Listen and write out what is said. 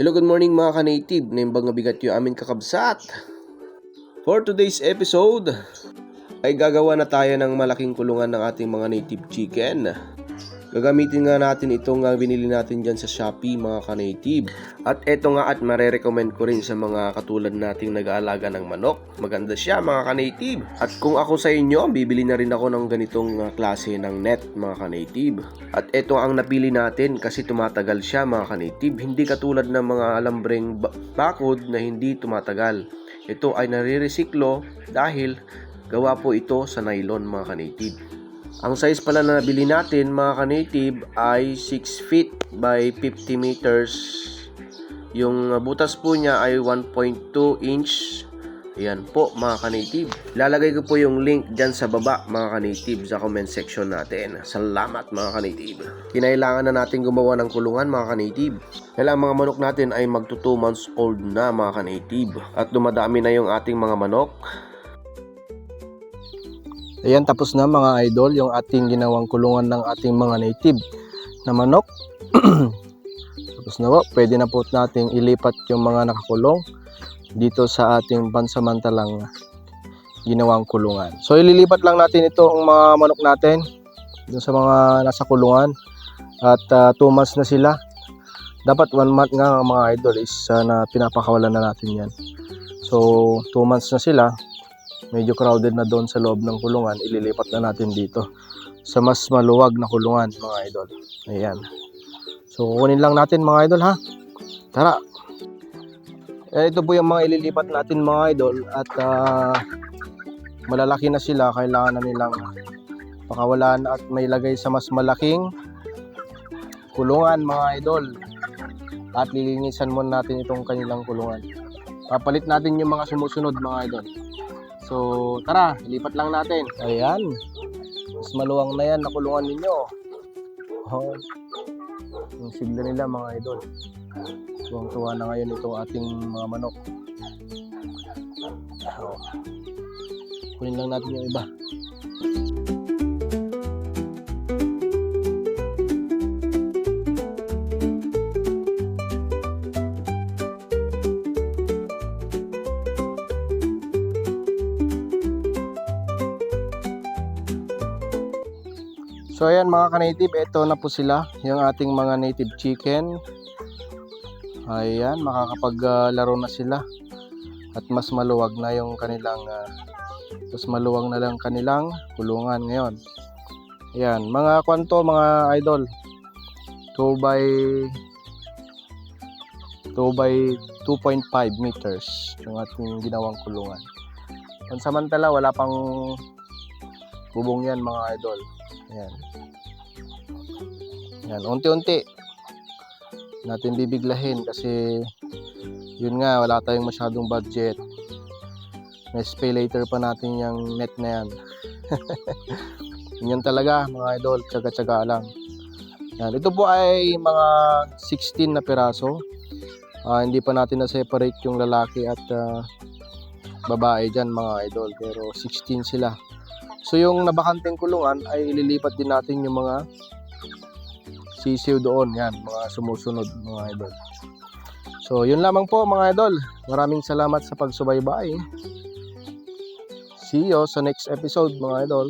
Hello, good morning mga ka-native. Naimbang bigat yung amin kakabsat. For today's episode, ay gagawa na tayo ng malaking kulungan ng ating mga native chicken. Gagamitin nga natin itong uh, binili natin dyan sa Shopee mga ka-native. At eto nga at marerecommend ko rin sa mga katulad nating nag-aalaga ng manok. Maganda siya mga ka-native. At kung ako sa inyo, bibili na rin ako ng ganitong uh, klase ng net mga ka-native. At eto ang napili natin kasi tumatagal siya mga ka-native. Hindi katulad ng mga alambreng ba- bakod na hindi tumatagal. Ito ay nare-resiklo dahil gawa po ito sa nylon mga ka-native. Ang size pala na nabili natin mga ka-native ay 6 feet by 50 meters. Yung butas po niya ay 1.2 inch. Ayan po mga ka-native. Lalagay ko po yung link dyan sa baba mga ka-native sa comment section natin. Salamat mga ka-native. Kinailangan na natin gumawa ng kulungan mga ka-native. Dahil mga manok natin ay magto 2 months old na mga ka-native. At dumadami na yung ating mga manok. Ayan, tapos na mga idol, yung ating ginawang kulungan ng ating mga native na manok. tapos na po, pwede na po nating ilipat yung mga nakakulong dito sa ating pansamantalang ginawang kulungan. So, ililipat lang natin itong mga manok natin dun sa mga nasa kulungan at 2 months na sila. Dapat 1 month nga mga idol is uh, na pinapakawalan na natin yan. So, 2 months na sila, medyo crowded na doon sa loob ng kulungan, ililipat na natin dito sa mas maluwag na kulungan mga idol. Ayan. So kukunin lang natin mga idol ha. Tara. Eh, ito po yung mga ililipat natin mga idol at ah, malalaki na sila kailangan na nilang pakawalan at may lagay sa mas malaking kulungan mga idol. At lilinisan muna natin itong kanilang kulungan. Papalit natin yung mga sumusunod mga idol. So, tara, ilipat lang natin. Ayan. Mas maluwang na yan, nakulungan ninyo. Oh. Yung sigla nila mga idol. Tuwang-tuwa na ngayon itong ating mga manok. Oh. Kunin lang natin yung iba. So ayan mga ka-native, ito na po sila, yung ating mga native chicken. Ayan, makakapaglaro na sila. At mas maluwag na yung kanilang ah, mas maluwag na lang kanilang kulungan ngayon. Ayan, mga kwanto mga idol. 2 by 2 by 2.5 meters yung ating ginawang kulungan. Pansamantala, wala pang bubong yan mga idol. Ayan. Yan, unti-unti natin bibiglahin kasi yun nga, wala tayong masyadong budget. May pay later pa natin yung net na yan. yun talaga mga idol, tsaga-tsaga lang. Yan, ito po ay mga 16 na piraso. Ah, hindi pa natin na-separate yung lalaki at ah, babae dyan mga idol. Pero 16 sila. So yung nabakanteng kulungan ay ililipat din natin yung mga sisiw doon. Yan, mga sumusunod mga idol. So yun lamang po mga idol. Maraming salamat sa pagsubaybay. See you sa next episode mga idol.